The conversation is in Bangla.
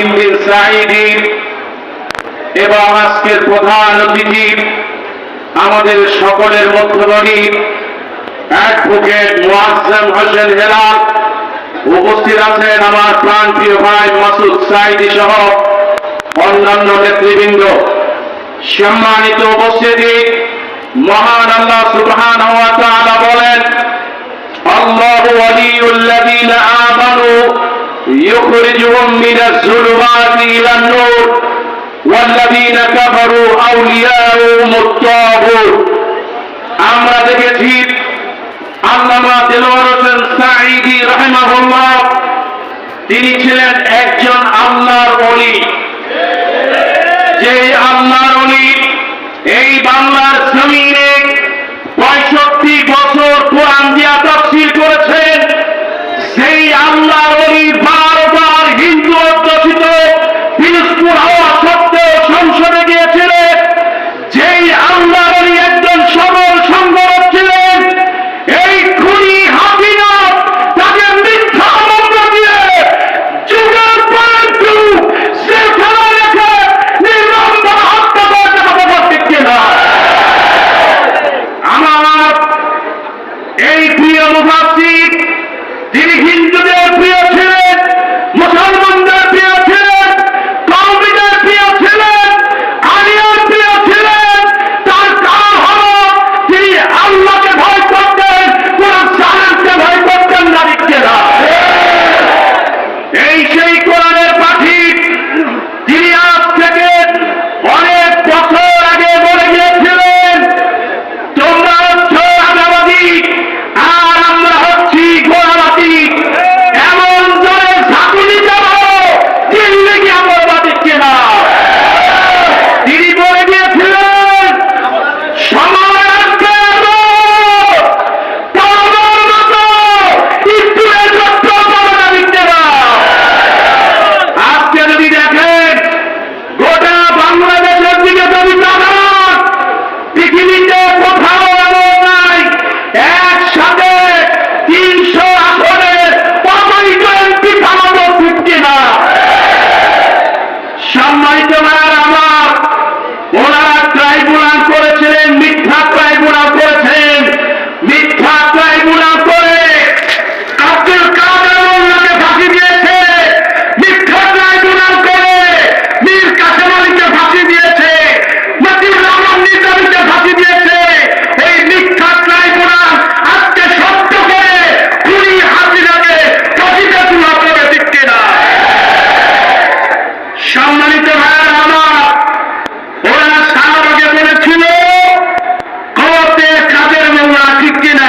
হালিম বিন এবং আজকের প্রধান অতিথি আমাদের সকলের অ্যাডভোকেট হোসেন হেলাল, উপস্থিত আছেন আমার ভাই মাসুদ সাইদি সহ অন্যান্য নেতৃবৃন্দ। সম্মানিত উপস্থিতি, মহান আল্লাহ সুবহান বলেন, আল্লাহু আলিউল্লাযীনা আমানু يخرجهم من الظلمات إلى النور والذين كفروا أولياؤهم الطاغوت أمر দেখেছি আল্লামা দেলোয়ার হোসেন رحمه الله তিনি ছিলেন একজন আল্লাহর অলি যে আল্লাহর অলি এই বাংলার জমিনে পঁয়ষট্টি বছর Yeah! ঠিক কিনা